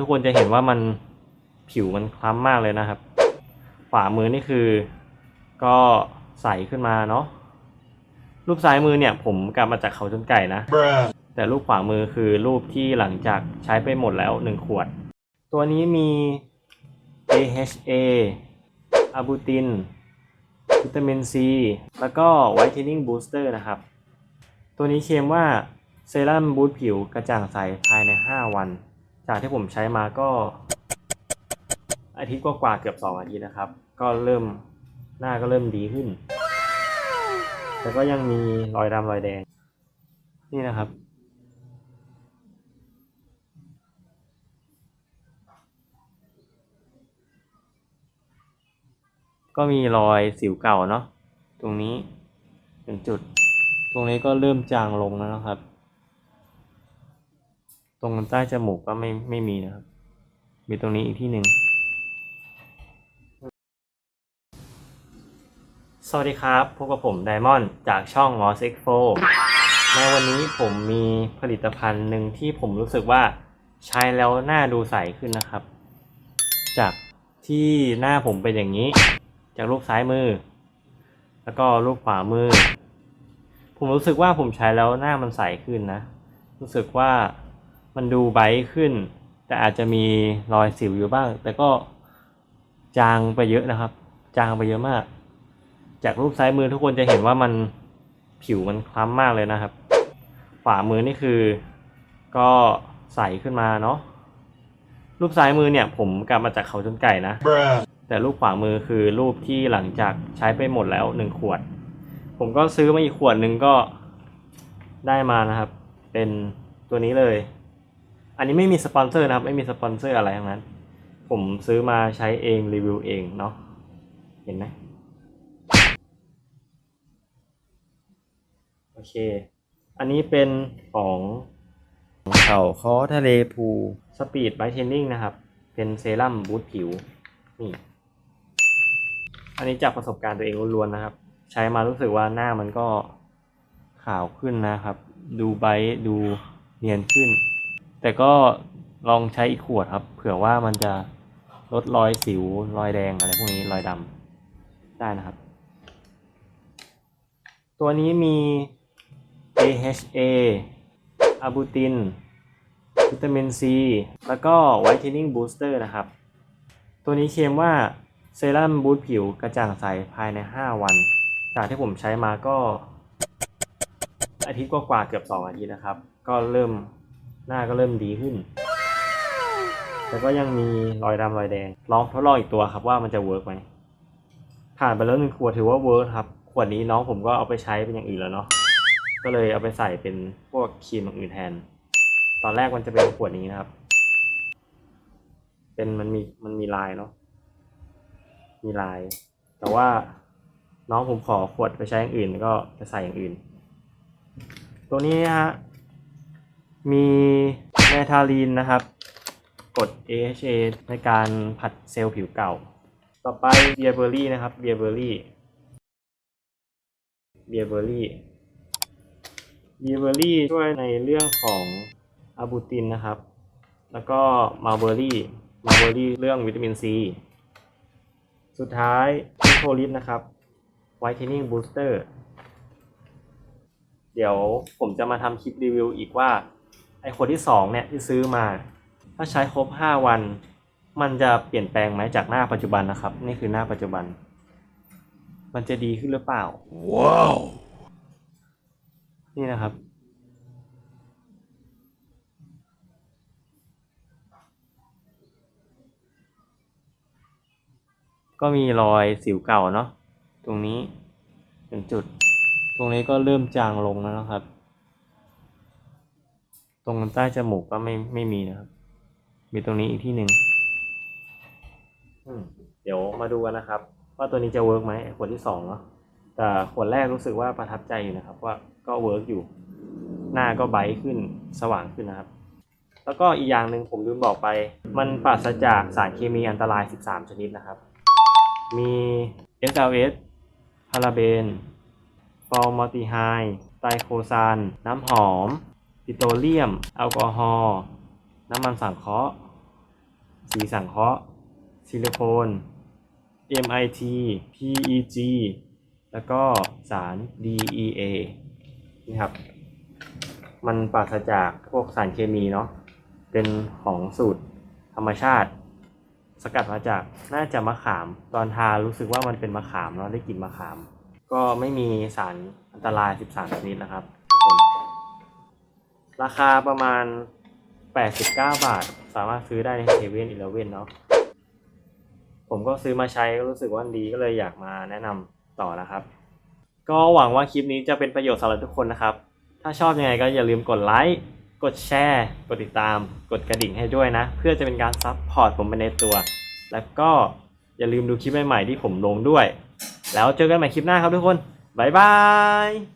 ทุกคนจะเห็นว่ามันผิวมันคล้ำมากเลยนะครับขวามือนี่คือ ก็ใสขึ้นมาเนาะรูปซ้ายมือเนี่ย ผมกลับมาจากเขาจนไก่นะ แต่รูปขวามือคือรูปที่หลังจากใช้ไปหมดแล้วหนึ่งขวด ตัวนี้มี AHA อะบูติน วิตามินซี แล้วก็ Whitening Booster นะครับ ตัวนี้เคลมว่าเซรั่มบูตผิวกระจ่างใสภายใน 5 วัน จากที่ผมใช้มาก็ อาทิตย์กว่าๆเกือบ 2 อาทิตย์นะครับ ก็เริ่มหน้าก็เริ่มดีขึ้น แต่ก็ยังมีรอยดำรอยแดง นี่นะครับ ก็มีรอยสิวเก่าเนาะตรงนี้เป็นจุด ตรงนี้ก็เริ่มจางลงแล้วนะครับ รงใต้จมูกก็ไม่ไม่มีนะครับ มีตรงนี้อีกที่หนึ่ง สวัสดีครับ พบกับผมไดมอนด์จากช่อง m o s x 4ในวันนี้ผมมีผลิตภัณฑ์หนึ่งที่ผมรู้สึกว่าใช้แล้วหน้าดูใสขึ้นนะครับ จากที่หน้าผมเป็นอย่างนี้ จากรูปซ้ายมือ แล้วก็รูปขวามือ ผมรู้สึกว่าผมใช้แล้วหน้ามันใสขึ้นนะ รู้สึกว่า มันดูไบขึ้น แต่อาจจะมีรอยสิวอยู่บ้าง แต่ก็จางไปเยอะนะครับ จางไปเยอะมาก จากรูปซ้ายมือทุกคนจะเห็นว่ามันผิวมันคล้ำมากเลยนะครับขวามือนี่คือ ก็ใสขึ้นมาเนาะรูปซ้ายมือเนี่ย ผมกลับมาจากเขาจนไก่นะแต่รูปขวามือคือรูปที่หลังจากใช้ไปหมดแล้วหนึ่งขวด ผมก็ซื้อมาอีกขวดหนึ่งก็ได้มานะครับ เป็นตัวนี้เลย อันนี้ไม่มีสปอนเซอร์นะครับ ไม่มีสปอนเซอร์อะไรทั้งนั้น ผมซื้อมาใช้เองรีวิวเองเนาะเห็นไหมโอเค อันนี้เป็นของเขาคอทะเลพูสปีดไบเทนนิ่งนะครับ เป็นเซรั่มบูตผิวนี่อันนี้จากประสบการณ์ตัวเองล้วนๆนะครับ ใช้มารู้สึกว่าหน้ามันก็ขาวขึ้นนะครับ ดูไบรท์ดูเนียนขึ้น แต่ก็ลองใช้อีกขวดครับ เผื่อว่ามันจะลดรอยสิวรอยแดงอะไรพวกนี้รอยดำได้นะครับ ตัวนี้มี AHA อะบูติน วิตามินซี แล้วก็ Whitening Booster นะครับ ตัวนี้เคลมว่าเซรั่มบูตผิวกระจ่างใสภายใน 5 วัน จากที่ผมใช้มาก็ อาทิตย์กว่าๆเกือบ 2 อาทิตย์นะครับ ก็เริ่ม หน้าก็เริ่มดีขึ้น แต่ก็ยังมีรอยดำรอยแดง ลองทดลองอีกตัวครับว่ามันจะเวิร์กไหม ผ่านไปแล้วหนึ่งขวดถือว่าเวิร์กครับ ขวดนี้น้องผมก็เอาไปใช้เป็นอย่างอื่นแล้วเนาะ ก็เลยเอาไปใส่เป็นพวกครีมอย่างอื่นแทน ตอนแรกมันจะเป็นขวดนี้นะครับ เป็นมันมีมันมีลายเนาะ มีลาย แต่ว่าน้องผมขอขวดไปใช้อย่างอื่นก็จะใส่อย่างอื่น ตัวนี้นะฮะ มีเมทาลีนนะครับ กด AHA ในการผัดเซลล์ผิวเก่า ต่อไปเบียร์เบอร์รี่นะครับเบียร์เบอร์รี่เบียร์เบอร์รี่เบียร์เบอร์รี่ช่วยในเรื่องของอะบูตินนะครับ แล้วก็มาเบอร์รี่มาเบอร์รี่เรื่องวิตามินซีสุดท้ายนิโคลิสนะครับ Whitening Booster เดี๋ยวผมจะมาทำคลิปรีวิวอีกว่า ไอคนที่สองเนี่ยที่ซื้อมา ถ้าใช้ครบ 5 วัน มันจะเปลี่ยนแปลงไหมจากหน้าปัจจุบันนะครับ นี่คือหน้าปัจจุบัน มันจะดีขึ้นหรือเปล่า ว้าว นี่นะครับ ก็มีรอยสิวเก่าเนาะตรงนี้เป็นจุด ตรงนี้ก็เริ่มจางลงแล้วนะครับ ตรงใต้จมูกก็ไม่ไม่มีนะครับ มีตรงนี้อีกที่หนึ่งเดี๋ยวมาดูกันนะครับ ว่าตัวนี้จะเวิร์กไหมขวดที่สองเนาะแต่ขวดแรกรู้สึกว่าประทับใจอยู่นะครับ ว่าก็เวิร์กอยู่ หน้าก็ไบต์ขึ้นสว่างขึ้นนะครับ แล้วก็อีกอย่างหนึ่งผมลืมบอกไป มันปราศจากสารเคมีอันตราย 13 ชนิดนะครับ มี SLS พาราเบนฟอร์มอลติไฮด์ไตรโคซานน้ำหอม ปิโตรเลียม แอลกอฮอล์ น้ำมันสังเคราะห์ สีสังเคราะห์ ซิลิโคน MIT PEG แล้วก็สาร DEA นี่ครับ มันปราศจากพวกสารเคมีเนาะ เป็นของสูตรธรรมชาติ สกัดมาจากน่าจะมะขาม ตอนทารู้สึกว่ามันเป็นมะขามเนาะ ได้กลิ่นมะขาม ก็ไม่มีสารอันตราย 13 ชนิดนะครับ ราคาประมาณ 89 บาท สามารถซื้อได้ในเซเว่นอีเลเว่นเนาะผมก็ซื้อมาใช้ก็รู้สึกว่าดีก็เลยอยากมาแนะนำต่อนะครับ ก็หวังว่าคลิปนี้จะเป็นประโยชน์สำหรับทุกคนนะครับ ถ้าชอบยังไงก็อย่าลืมกดไลค์กดแชร์กดติดตาม กดกระดิ่งให้ด้วยนะ เพื่อจะเป็นการซับพอร์ตผมไปในตัว แล้วก็อย่าลืมดูคลิปใหม่ๆที่ผมลงด้วย แล้วเจอกันใหม่คลิปหน้าครับทุกคน บ๊ายบาย